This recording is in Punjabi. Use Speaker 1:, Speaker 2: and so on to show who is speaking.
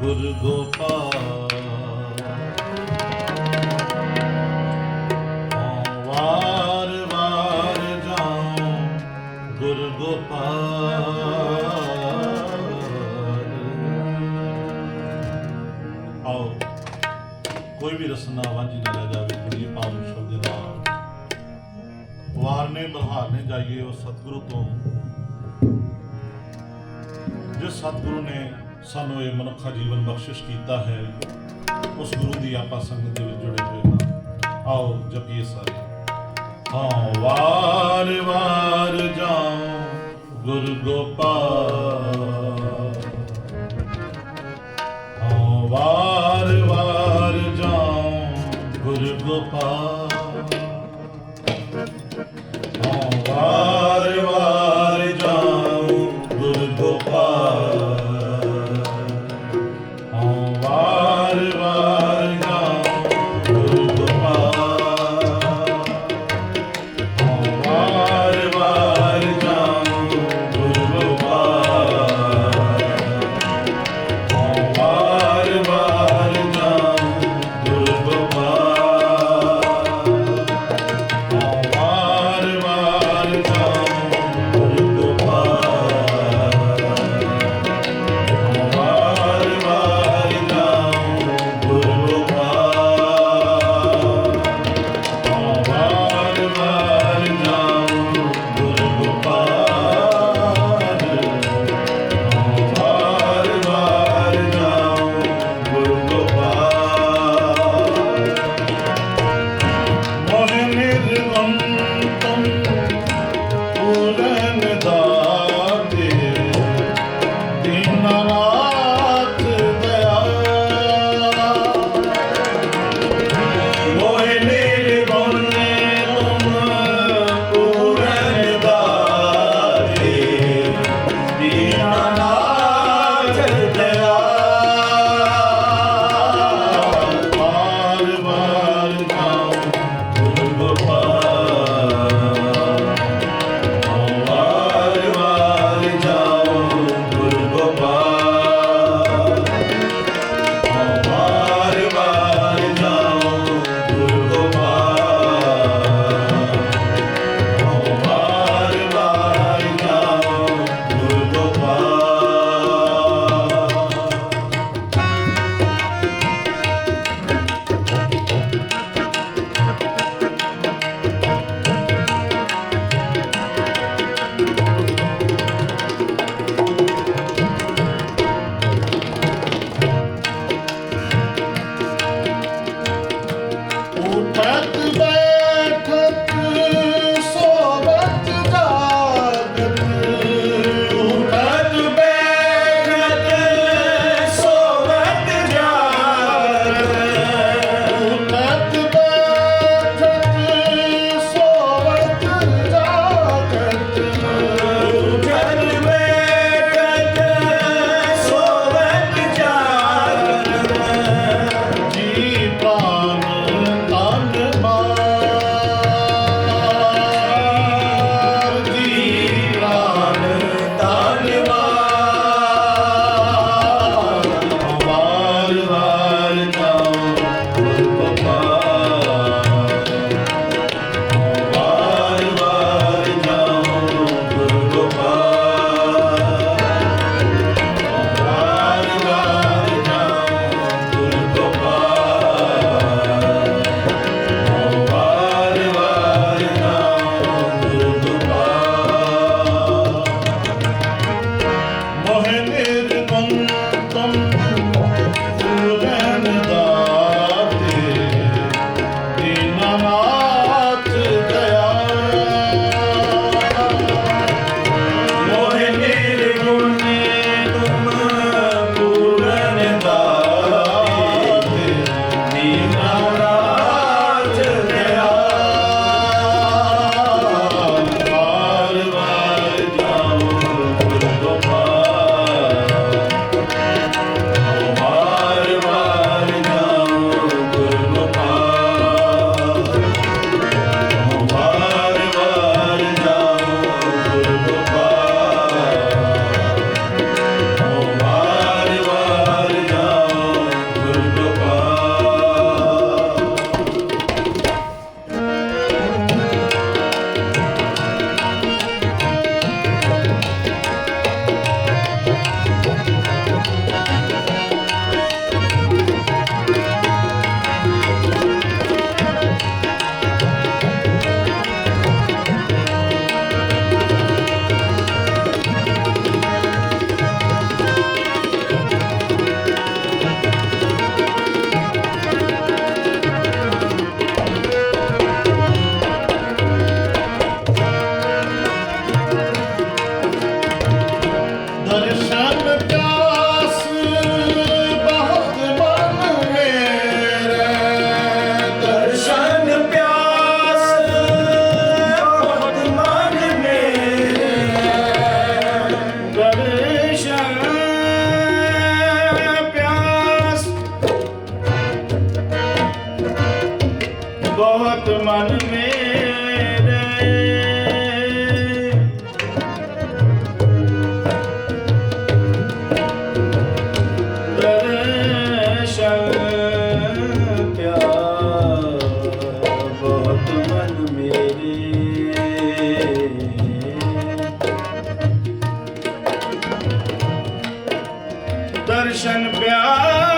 Speaker 1: ਗੁਰ ਗੋਪਾਲ। ਵਾਰ ਵਾਰ ਜਾਉ ਗੁਰ ਗੋਪਾਲ। ਆਓ, ਕੋਈ ਵੀ ਰਸਨਾ ਵਾਂਝੀ ਨਾ ਰਹਿ ਜਾਵੇ ਕੁੜੀ ਪਾਵਨ ਸ਼ਬਦ ਦੇ ਵਾਰਨੇ ਬਹਾਰਨੇ ਜਾਈਏ ਉਹ ਸਤਿਗੁਰੂ ਤੋਂ। ਜਿਸ ਸਤਿਗੁਰੂ ਨੇ ਸਾਨੂੰ ਇਹ ਮਨੁੱਖਾ ਜੀਵਨ ਬਖਸ਼ਿਸ਼ ਕੀਤਾ ਹੈ। ਉਸ ਗੁਰੂ ਦੀ ਆਪਾਂ ਸੰਗਤ ਦੇ ਵਿੱਚ ਜੁੜੇ ਹੋਏ ਹਾਂ। ਆਓ ਜਪੀਏ ਸਾਰੇ। ਹਾਂ, ਵਾਰ ਵਾਰ ਜਾਉ ਗੁਰ ਗੋਪਾਲ। ਹਾਂ, ਵਾਰ ਵਾਰ ਜਾਉ ਗੁਰ ਗੋਪਾਲ। ਹਾਂ, ਵਾਰ ਵੇਦ ਪੰਤਮ ਦਰਸ਼ਨ ਪਿਆਰ